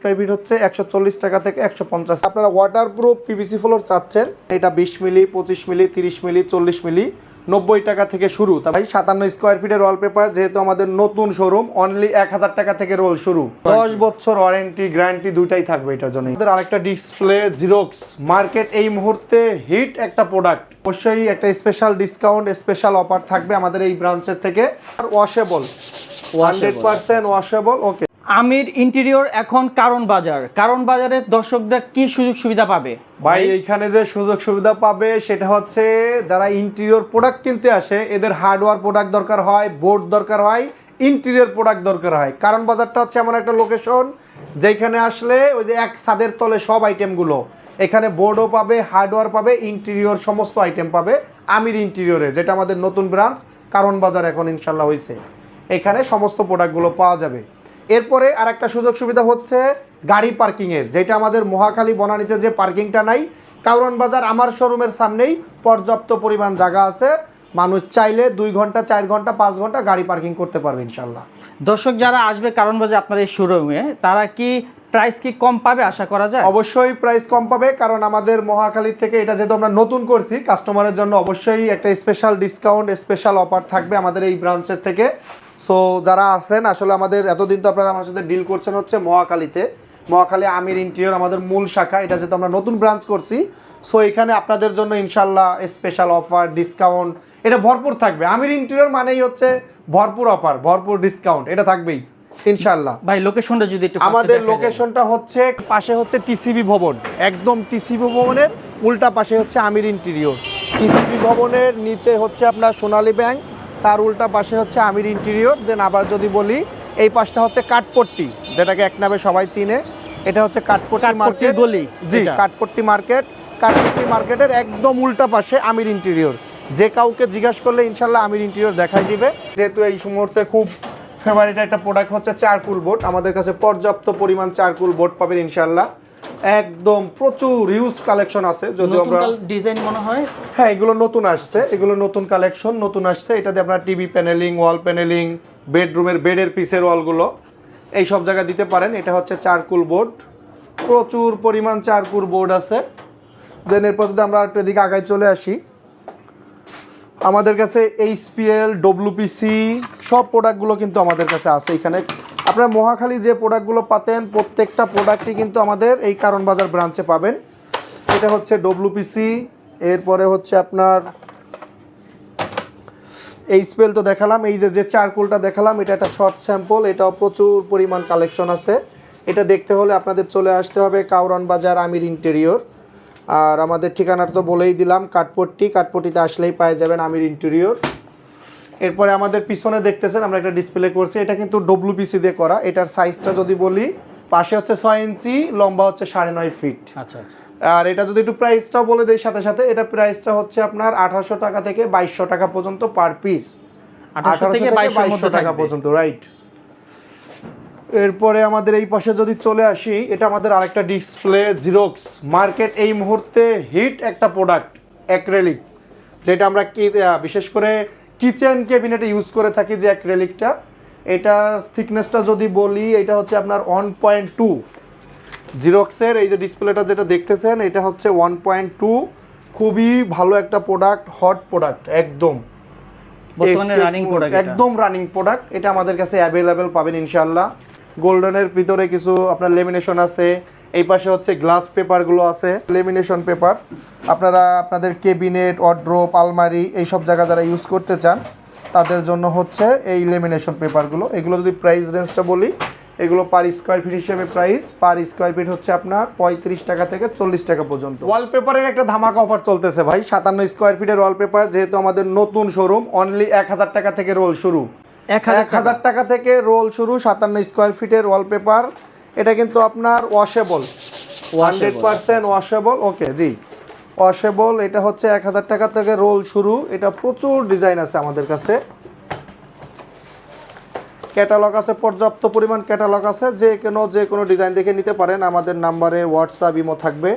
Square feet হচ্ছে একশো চল্লিশ টাকা থেকে একশো পঞ্চাশ। আপনারা ওয়াটার প্রুফ পিভিসি ফ্লোর চাচ্ছেন এটা বিশ মিলি পঁচিশ মিলি তিরিশ মিলি চল্লিশ মিলি নব্বই টাকা থেকে শুরু। তার ভাই সাতান্ন স্কোয়ার ফিটের ওয়ালপেপার যেহেতু আমাদের নতুন শোরুম অনলি এক হাজার টাকা থেকে রোল শুরু। দশ বছর ওয়ারেন্টি গ্যারান্টি দুইটাই থাকবে এটার জন্য আমাদের আরেকটা ডিসপ্লে জিরোক্স মার্কেট এই মুহূর্তে হিট একটা প্রোডাক্ট অবশ্যই একটা স্পেশাল ডিসকাউন্ট স্পেশাল অফার থাকবে আমাদের এই ব্রাঞ্চের থেকে। আর washable hundred percent washable okay Amir interior এখন কারণ বাজার। কারণ বাজারের দর্শকদের কি সুযোগ সুবিধা পাবে? ভাই এইখানে যে সুযোগ সুবিধা পাবে সেটা হচ্ছে যারা ইন্টেরিয়র প্রোডাক্ট কিনতে আসে এদের হার্ডওয়্যার প্রোডাক্ট দরকার হয় বোর্ড দরকার হয় ইন্টেরিয়র প্রোডাক্ট দরকার হয়। কারণ বাজারটা হচ্ছে এমন একটা লোকেশন যেখানে আসলে ওই যে এক ছাদের তলে সব আইটেমগুলো এখানে বোর্ডও পাবে হার্ডওয়্যার পাবে ইন্টেরিয়র সমস্ত আইটেম পাবে আমির ইন্টেরিয়রে যেটা আমাদের নতুন ব্রাঞ্চ কারণ বাজার এখন ইনশাল্লাহ হয়েছে এখানে সমস্ত প্রোডাক্টগুলো পাওয়া যাবে। এরপরে আর একটা সুযোগ সুবিধা হচ্ছে গাড়ি পার্কিংয়ের, যেটা আমাদের মহাখালী বনানীতে যে পার্কিংটা নাই, কাউরন বাজার আমার শোরুমের সামনেই পর্যাপ্ত পরিমাণ জায়গা আছে। মানুষ চাইলে দুই ঘণ্টা, চার ঘণ্টা, পাঁচ ঘণ্টা গাড়ি পার্কিং করতে পারবে ইনশাল্লাহ দর্শক যারা আসবে কারণ বাজার আপনার এই শোরুমে, তারা কি প্রাইস কি কম পাবে আশা করা যায়? অবশ্যই প্রাইস কম পাবে, কারণ আমাদের মহাখালী থেকে এটা যেহেতু আমরা নতুন করছি, কাস্টমারের জন্য অবশ্যই একটা স্পেশাল ডিসকাউন্ট স্পেশাল অফার থাকবে আমাদের এই ব্রাঞ্চের থেকে। সো যারা আছেন, আসলে আমাদের এতদিন তো আপনারা আমার সাথে ডিল করছেন হচ্ছে মহাখালীতে। মহাখালী আমির ইন্টেরিয়র আমাদের মূল শাখা, এটা যেহেতু আমরা নতুন ব্রাঞ্চ করছি। সো এখানে আপনাদের জন্য ইনশাল্লাহ স্পেশাল অফার ডিসকাউন্ট এটা ভরপুর থাকবে। আমির ইন্টেরিয়র মানেই হচ্ছে ভরপুর অফার ভরপুর ডিসকাউন্ট এটা থাকবেই। ইনশাল্লাহ ভাই লোকেশনটা যদি একটু আমাদের লোকেশনটা হচ্ছে পাশে হচ্ছে টিসিবি ভবন। একদম টিসিবি ভবনের উল্টা পাশে হচ্ছে আমির ইন্টেরিয়র টিসিবি ভবনের নিচে হচ্ছে আপনার সোনালী ব্যাংক তার উল্টা পাশে হচ্ছে আমির ইন্টেরিয়র দেন আবার যদি বলি এই পাশটা হচ্ছে কাঠপট্টি যেটাকে এক নামে সবাই চিনে। এটা হচ্ছে কাঠপট্টি মার্কেট গলি, জি কাঠপট্টি মার্কেট কাঠপট্টি মার্কেটের একদম উল্টা পাশে আমির ইন্টেরিয়র যে কাউকে জিজ্ঞাসা করলে ইনশাল্লাহ আমির ইন্টেরিয়র দেখাই দিবে। যেহেতু এই মুহূর্তে খুব ফেভারিট একটা প্রোডাক্ট হচ্ছে চারকুল বোর্ড আমাদের কাছে পর্যাপ্ত পরিমাণ চারকুল বোর্ড পাবেন ইনশাল্লাহ একদম প্রচুর ইউজ কালেকশন আছে যদি আমরা ডিজাইন মনে হয়? হ্যাঁ এগুলো নতুন আসছে। এগুলো নতুন কালেকশন নতুন আসছে। এটাতে আপনার টিভি প্যানেলিং ওয়াল প্যানেলিং বেডরুমের বেডের পিসের ওয়ালগুলো এই সব জায়গায় দিতে পারেন। এটা হচ্ছে চারকুল বোর্ড প্রচুর পরিমাণ চারকুল বোর্ড আছে। দেন এরপর যদি আমরা একটু এদিকে আগায় চলে আসি আমাদের কাছে এইচপিএল ডব্লিউপিসি সব প্রোডাক্টগুলো কিন্তু আমাদের কাছে আছে এখানে। আপনার মহাখালী যে প্রোডাক্টগুলো পাতেন, প্রত্যেকটা প্রোডাক্টই কিন্তু আমাদের এই কারণ বাজার ব্রাঞ্চে পাবেন। এটা হচ্ছে ডব্লিউপিসি এরপরে হচ্ছে আপনার এই স্পেল তো দেখালাম, এই যে যে চারকোলটা দেখালাম, এটা একটা শর্ট স্যাম্পল এটাও প্রচুর পরিমাণ কালেকশন আছে। এটা দেখতে হলে আপনাদের চলে আসতে হবে কাউরন বাজার আমির ইন্টেরিয়র আর আমাদের ঠিকানাটা তো বলেই দিলাম কাঠপট্টি কাঠপট্টিতে আসলেই পেয়ে যাবেন আমির ইন্টেরিয়র এরপরে আমাদের পিছনে দেখতেছেন আমরা একটা ডিসপ্লে করছি এটা কিন্তু ডব্লিউপিসি দিয়ে করা এটার সাইজটা যদি বলি পাশে হচ্ছে ছয় ইঞ্চি লম্বা হচ্ছে সাড়ে নয় ফিট আচ্ছা আচ্ছা। আর এটা যদি একটু প্রাইসটাও বলে দেই সাথে সাথে এটা প্রাইসটা হচ্ছে আপনার আঠারোশো টাকা থেকে বাইশশো টাকা পর্যন্ত পার পিস 1800 থেকে 2200 এর মধ্যে টাকা পর্যন্ত রাইট এরপরে আমাদের এই পাশে যদি চলে আসি এটা আমাদের আরেকটা ডিসপ্লে জিরোক্স মার্কেট এই মুহূর্তে হিট একটা প্রোডাক্ট অ্যাক্রেলিক যেটা আমরা কি বিশেষ করে কিচেন ক্যাবিনেটে ইউজ করে থাকি যে অ্যাক্রেলিকটা এটার থিকনেসটা যদি বলি এটা হচ্ছে আপনার ওয়ান পয়েন্ট টু জিরক্সের এই যে ডিসপ্লেটা যেটা দেখতেছেন এটা হচ্ছে ওয়ান পয়েন্ট টু খুবই ভালো একটা প্রোডাক্ট হট প্রোডাক্ট একদম। রানিং প্রোডাক্ট একদম রানিং প্রোডাক্ট এটা আমাদের কাছে অ্যাভেলেবেল পাবেন ইনশাল্লাহ গোল্ডেনের ভিতরে কিছু আপনার লেমিনেশন আছে। এই পাশে হচ্ছে গ্লাস পেপারগুলো আছে। লেমিনেশন পেপার আপনারা আপনাদের কেবিনেট অড্রোপ আলমারি এই সব জায়গা যারা ইউজ করতে চান, তাদের জন্য হচ্ছে এই লেমিনেশন পেপারগুলো এগুলো যদি প্রাইস রেঞ্জটা বলি, এগুলো পার স্কোয়ার ফিট হিসেবে প্রাইস পার স্কোয়ার ফিট হচ্ছে আপনার পঁয়ত্রিশ টাকা থেকে চল্লিশ টাকা পর্যন্ত। ওয়ালপেপারের একটা ধামাকা অফার চলতেছে ভাই। সাতান্ন স্কোয়ার ফিটের ওয়ালপেপার যেহেতু আমাদের নতুন শোরুম অনলি এক হাজার টাকা থেকে রোল শুরু। এক হাজার টাকা থেকে রোল শুরু সাতান্ন স্কোয়ার ফিটের ওয়ালপেপার এটা কিন্তু আপনার washable hundred percent washable okay জি। ওয়াশেবল এটা হচ্ছে এক হাজার টাকা থেকে রোল শুরু। এটা প্রচুর ডিজাইন আছে আমাদের কাছে। ক্যাটালগ আছে পর্যাপ্ত পরিমাণ ক্যাটালগ আছে। যে কোনো যে কোনো ডিজাইন দেখে নিতে পারেন। আমাদের নাম্বারে হোয়াটসঅ্যাপ ইমো থাকবে।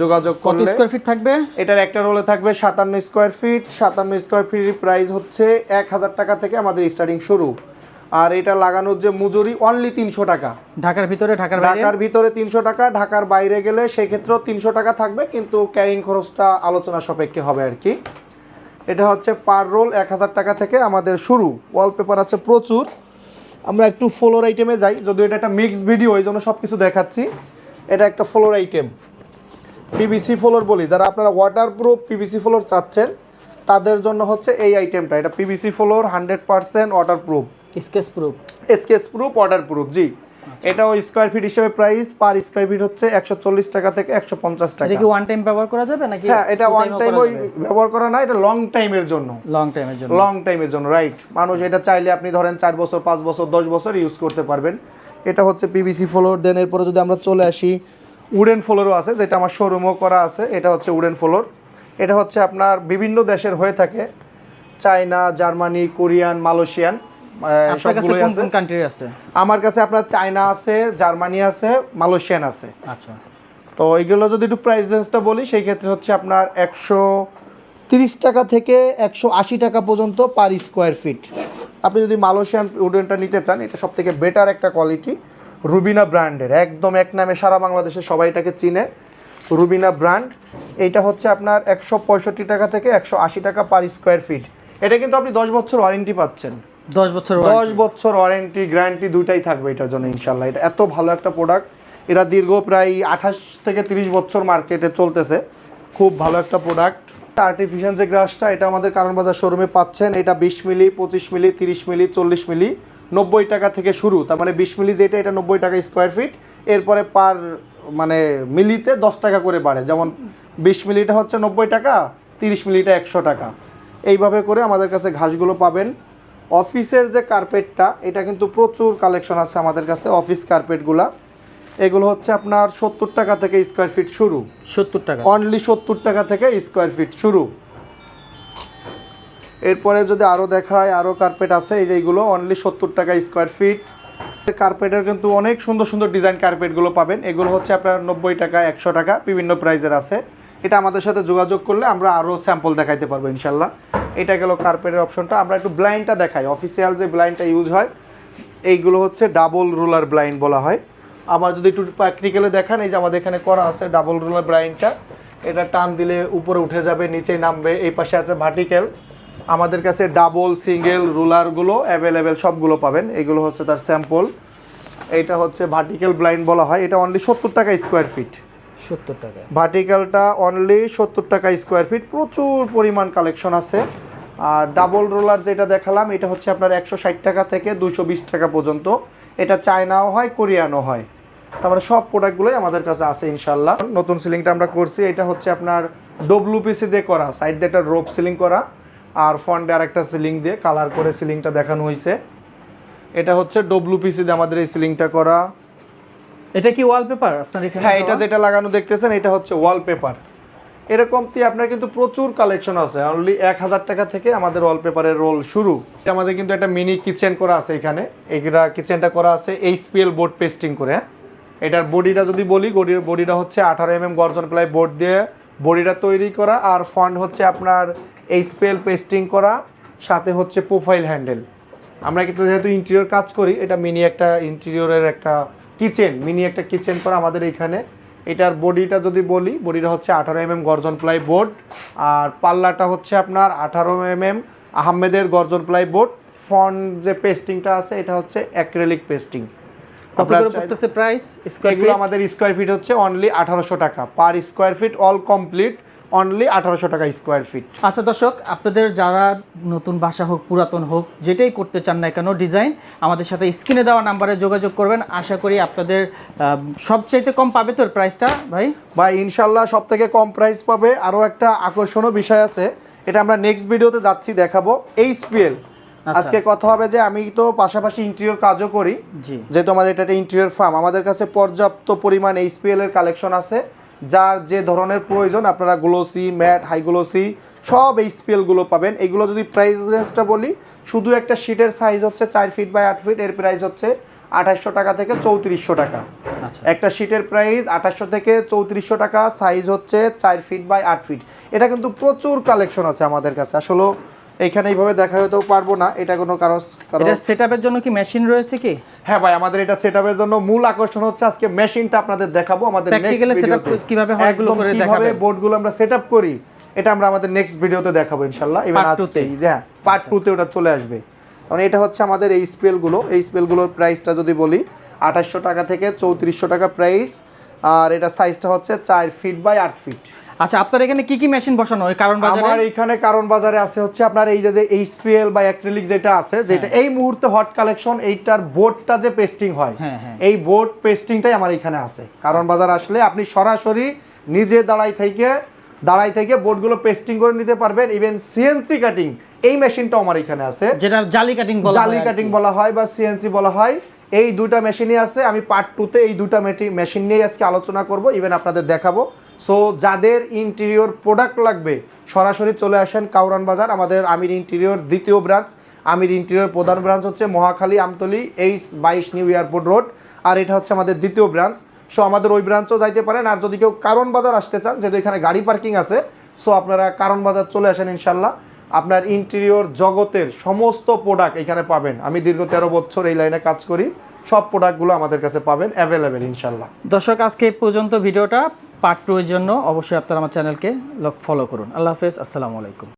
যোগাযোগ কত স্কোয়ার ফিট থাকবে? এটার একটা রোলে থাকবে সাতান্ন স্কোয়ার ফিট সাতান্ন স্কোয়ার ফিট প্রাইস হচ্ছে এক হাজার টাকা থেকে আমাদের স্টার্টিং শুরু। আর এটা লাগানোর যে মজুরি অনলি তিনশো টাকা। ঢাকার ভিতরে ঢাকার ঢাকার ভিতরে তিনশো টাকা ঢাকার বাইরে গেলে সেক্ষেত্রেও তিনশো টাকা থাকবে কিন্তু ক্যারিং খরচটা আলোচনা সাপেক্ষে হবে আর কি। এটা হচ্ছে পার রোল এক হাজার টাকা থেকে আমাদের শুরু। ওয়ালপেপার আছে প্রচুর। আমরা একটু ফ্লোর আইটেমে যাই। যদিও এটা একটা মিক্সড ভিডিও এই জন্য সব কিছু দেখাচ্ছি। এটা একটা ফ্লোর আইটেম পিভিসি ফ্লোর বলি যারা আপনারা ওয়াটার প্রুফ পিভিসি ফ্লোর চাচ্ছেন তাদের জন্য হচ্ছে এই আইটেমটা এটা PVC floor hundred percent water proof scratch proof scratch proof water proof জি। এটাও স্কোয়ার ফিট হিসেবে প্রাইস পার স্কোয়ার ফিট হচ্ছে একশো চল্লিশ টাকা থেকে একশো পঞ্চাশ টাকা। এটা কি ওয়ান টাইম ব্যবহার করা যাবে নাকি হ্যাঁ এটা ওয়ান টাইম ওই ব্যবহার করা না এটা লং টাইমের জন্য। লং টাইমের জন্য। লং টাইমের জন্য রাইট মানুষ এটা চাইলে আপনি ধরেন চার বছর পাঁচ বছর দশ বছর ইউজ করতে পারবেন। এটা হচ্ছে পিভিসি ফ্লোর দেন এরপরে যদি আমরা চলে আসি উডেন ফ্লোরও আছে যেটা আমার শোরুমও করা আছে এটা হচ্ছে উডেন ফ্লোর। এটা হচ্ছে আপনার বিভিন্ন দেশের হয়ে থাকে চায়না জার্মানি কোরিয়ান মালয়েশিয়ান সবগুলোই আছে। কান্ট্রি আছে? আমার কাছে আপনার চায়না আছে জার্মানি আছে মালয়েশিয়ান আছে। আচ্ছা। তো এইগুলো যদি একটু প্রাইস রেঞ্জটা বলি সেই ক্ষেত্রে হচ্ছে আপনার একশো তিরিশ টাকা থেকে একশো আশি টাকা পর্যন্ত পার স্কোয়ার ফিট আপনি যদি মালয়েশিয়ান উডেনটা নিতে চান এটা সব থেকে বেটার একটা কোয়ালিটি রুবিনা ব্র্যান্ডের একদম এক নামে সারা বাংলাদেশে সবাই এটাকে চিনে। রুবিনা ব্র্যান্ড এইটা হচ্ছে আপনার একশো পঁয়ষট্টি টাকা থেকে একশো আশি টাকা পার স্কোয়ার ফিট এটা কিন্তু আপনি দশ বছর ওয়ারেন্টি পাচ্ছেন। দশ বছর দশ বছর ওয়ারেন্টি গ্যারান্টি দুইটাই থাকবে এটার জন্য ইনশাল্লাহ এটা এত ভালো একটা প্রোডাক্ট এরা দীর্ঘ প্রায় আঠাশ থেকে তিরিশ বছর মার্কেটে চলতেছে। খুব ভালো একটা প্রোডাক্ট আর্টিফিশিয়াল যে গ্রাসটা এটা আমাদের কারণ বাজার শোরুমে পাচ্ছেন। এটা বিশ মিলি পঁচিশ মিলি তিরিশ মিলি চল্লিশ মিলি। নব্বই টাকা থেকে শুরু তার মানে বিশ মিলি যেটা এটা নব্বই টাকা স্কোয়ার ফিট এরপরে পার মানে মিলিতে দশ টাকা করে বাড়ে। যেমন বিশ মিলিটা হচ্ছে নব্বই টাকা তিরিশ মিলিটা একশো টাকা। এইভাবে করে আমাদের কাছে ঘাসগুলো পাবেন। অফিসের যে কার্পেটটা এটা কিন্তু প্রচুর কালেকশন আছে আমাদের কাছে অফিস কার্পেটগুলা এগুলো হচ্ছে আপনার সত্তর টাকা থেকে স্কোয়ার ফিট শুরু। সত্তর টাকা। অনলি সত্তর টাকা থেকে স্কোয়ার ফিট শুরু। এরপরে যদি আরও দেখায় আরও কার্পেট আছে, এই যে এইগুলো অনলি সত্তর টাকা স্কোয়ার ফিট কার্পেটের কিন্তু অনেক সুন্দর সুন্দর ডিজাইন কার্পেটগুলো পাবেন। এগুলো হচ্ছে আপনার নব্বই টাকা, একশো টাকা, বিভিন্ন প্রাইজের আছে। এটা আমাদের সাথে যোগাযোগ করলে আমরা আরও স্যাম্পল দেখাইতে পারব ইনশাল্লাহ। এটা গেল কার্পেটের অপশনটা আমরা একটু ব্লাইন্ডটা দেখাই। অফিসিয়াল যে ব্লাইন্ডটা ইউজ হয়, এইগুলো হচ্ছে ডাবল রুলার ব্লাইন্ড বলা হয়। আবার যদি একটু প্র্যাকটিক্যালে দেখান, এই যে আমাদের এখানে করা আছে ডাবল রুলার ব্লাইন্ডটা এটা টান দিলে উপরে উঠে যাবে, নিচে নামবে, এই পাশে আছে ভার্টিক্যাল আমাদের কাছে ডাবল সিঙ্গেল রুলারগুলো অ্যাভেলেবেল সবগুলো পাবেন। এগুলো হচ্ছে তার স্যাম্পল এইটা হচ্ছে ভার্টিক্যাল ব্লাইন্ড বলা হয়। এটা অনলি সত্তর টাকা স্কোয়ার ফিট সত্তর টাকা। ভার্টিক্যালটা অনলি সত্তর টাকা স্কোয়ার ফিট প্রচুর পরিমাণ কালেকশন আছে। আর ডাবল রোলার যেটা দেখালাম এটা হচ্ছে আপনার একশো ষাট টাকা থেকে দুশো বিশ টাকা পর্যন্ত। এটা চায়নাও হয় কোরিয়ানও হয়। তারপরে সব প্রোডাক্টগুলোই আমাদের কাছে আছে ইনশাল্লাহ নতুন সিলিংটা আমরা করছি। এটা হচ্ছে আপনার ডব্লুপিসি দিয়ে করা সাইড দিয়ে একটা রোপ সিলিং করা। আর ফন্ডে আরেকটা সিলিং দিয়ে কালার করে সিলিংটা দেখানো হয়েছে এটা হচ্ছে ডব্লুপিসি দিয়ে আমাদের এই সিলিংটা করা। এটা কি ওয়ালপেপার আপনার এখানে হ্যাঁ এটা যেটা লাগানো দেখতেছেন এটা হচ্ছে ওয়ালপেপার এরকম কি আপনার কিন্তু প্রচুর কালেকশন আছে অনলি এক হাজার টাকা থেকে আমাদের ওয়ালপেপারের রোল শুরু। এটা আমাদের কিন্তু একটা মিনি কিচেন করা আছে এখানে। এইটা কিচেনটা করা আছে এইচ এইচপিএল বোর্ড পেস্টিং করে হ্যাঁ? এটার বডিটা যদি বলি বডির বডিটা হচ্ছে আঠারো এম এম গর্জন প্লাই বোর্ড দিয়ে বডিটা তৈরি করা। আর ফন্ড হচ্ছে আপনার এইচপিএল পেস্টিং করা সাথে হচ্ছে প্রোফাইল হ্যান্ডেল আমরা কিন্তু যেহেতু ইন্টেরিয়র কাজ করি এটা মিনি একটা ইন্টেরিয়রের একটা কিচেন মিনি একটা কিচেন করা আমাদের এইখানে। এটার বডিটা যদি বলি বডিটা হচ্ছে আঠারো এম এম গর্জন প্লাই বোর্ড আর পাল্লাটা হচ্ছে আপনার আঠারো এম এম আহমেদের গর্জন প্লাই বোর্ড ফন্ট যে পেস্টিংটা আছে এটা হচ্ছে অ্যাক্রেলিক পেস্টিং প্রাইস এগুলো আমাদের স্কোয়ার ফিট হচ্ছে অনলি আঠারোশো টাকা। Per square feet all complete only আঠারোশো টাকা স্কোয়ার ফিট আচ্ছা দর্শক আপনাদের যারা নতুন বাসা হোক পুরাতন হোক যেটাই করতে চান না কেন ডিজাইন আমাদের সাথে স্ক্রিনে দেওয়া নাম্বারে যোগাযোগ করবেন। আশা করি আপনাদের সবচাইতে কম পাবে তোর প্রাইসটা ভাই? বা ইনশাল্লাহ সব থেকে কম প্রাইস পাবে। আরও একটা আকর্ষণীয় বিষয় আছে। এটা আমরা নেক্সট ভিডিওতে যাচ্ছি দেখাবো। এইচপিএল আচ্ছা। আজকে কথা হবে যে আমি তো পাশাপাশি ইন্টেরিয়র কাজও করি। যেহেতু আমাদের এটা একটা ইন্টেরিয়র ফার্ম আমাদের কাছে পর্যাপ্ত পরিমাণ এইচপিএল এর কালেকশন আছে। যার যে ধরনের প্রয়োজন আপনারা গ্লোসি ম্যাট হাই গ্লোসি সব এইচপিএলগুলো পাবেন। এগুলো যদি প্রাইস রেঞ্জটা বলি শুধু একটা শিটের সাইজ হচ্ছে চার ফিট বাই আট ফিট এর প্রাইস হচ্ছে আঠাশশো টাকা থেকে চৌত্রিশশো টাকা। আচ্ছা। একটা শিটের প্রাইস আঠাশশো থেকে চৌত্রিশশো টাকা সাইজ হচ্ছে চার ফিট বাই আট ফিট এটা কিন্তু প্রচুর কালেকশন আছে আমাদের কাছে। আসলে এখানে এইভাবে দেখা হতেও পারব না এটা কোনো কারণ কারণ এটা সেটআপের জন্য কি মেশিন রয়েছে কি? হ্যাঁ ভাই আমাদের এটা সেটআপের জন্য মূল আকর্ষণ হচ্ছে আজকে মেশিনটা আপনাদের দেখাবো আমাদের Practically setup কীভাবে হয় এগুলো করে দেখাবো কীভাবে বোর্ডগুলো আমরা সেটআপ করি এটা আমরা আমাদের নেক্সট ভিডিওতে দেখাবো ইনশাআল্লাহ। ইভেন আজকেই যে হ্যাঁ পার্ট টু তে ওটা চলে আসবে। কারণ এটা হচ্ছে আমাদের এই স্পেলগুলো এই স্পেল স্পেলগুলোর প্রাইসটা যদি বলি আঠাশশো টাকা থেকে চৌত্রিশশো টাকা প্রাইস আর এটা সাইজটা হচ্ছে চার ফিট বাই আট ফিট আচ্ছা আপনার এখানে কি কি মেশিন বসানো ওই কারণ আমার এখানে কারণ বাজারে আছে হচ্ছে আপনার এই যে যে এইচপিএল বা অ্যাক্রিলিক যেটা আছে যেটা এই মুহূর্তে হট কালেকশন এইটার বোর্ডটা যে পেস্টিং হয় হ্যাঁ, হ্যাঁ। এই বোর্ড পেস্টিংটাই আমার এখানে আছে। কারণ বাজার আসলে আপনি সরাসরি নিজে দাঁড়াই থেকে দাঁড়াই থেকে বোর্ডগুলো পেস্টিং করে নিতে পারবেন। ইভেন সিএনসি কাটিং এই মেশিনটাও আমার এখানে আছে। যেটা জালি কাটিং বলা জালি হয় কাটিং বলা হয় বা সিএনসি বলা হয়। এই দুটা মেশিনই আছে। আমি পার্ট টুতে এই দুটা মেশিন নিয়ে আজকে আলোচনা করব। ইভেন আপনাদের দেখাবো। সো যাদের ইন্টেরিয়র প্রোডাক্ট লাগবে, সরাসরি চলে আসেন কাউরান বাজার, আমাদের আমির ইন্টেরিয়র দ্বিতীয় ব্রাঞ্চ আমির ইন্টেরিয়র প্রধান ব্রাঞ্চ হচ্ছে মহাখালী আমতলি এইচ বাইশ নিউ এয়ারপোর্ট রোড, আর এটা হচ্ছে আমাদের দ্বিতীয় ব্রাঞ্চ সো আমাদের ওই ব্রাঞ্চও যাইতে পারেন, আর যদি কেউ কারণ বাজার আসতে চান, যেহেতু এখানে গাড়ি পার্কিং আছে সো আপনারা কারণ বাজার চলে আসেন ইনশাল্লাহ আপনার ইন্টেরিয়র জগতের সমস্ত প্রোডাক্ট এখানে পাবেন। আমি দীর্ঘ তেরো বছর এই লাইনে কাজ করি, সব প্রোডাক্টগুলো আমাদের কাছে পাবেন অ্যাভেলেবেল ইনশাল্লাহ দর্শক, আজকে এই পর্যন্ত ভিডিওটা পার্ট টু এর জন্য অবশ্যই আপনারা আমার চ্যানেলকে ফলো করুন। আল্লাহ হাফেজ আসসালামু আলাইকুম।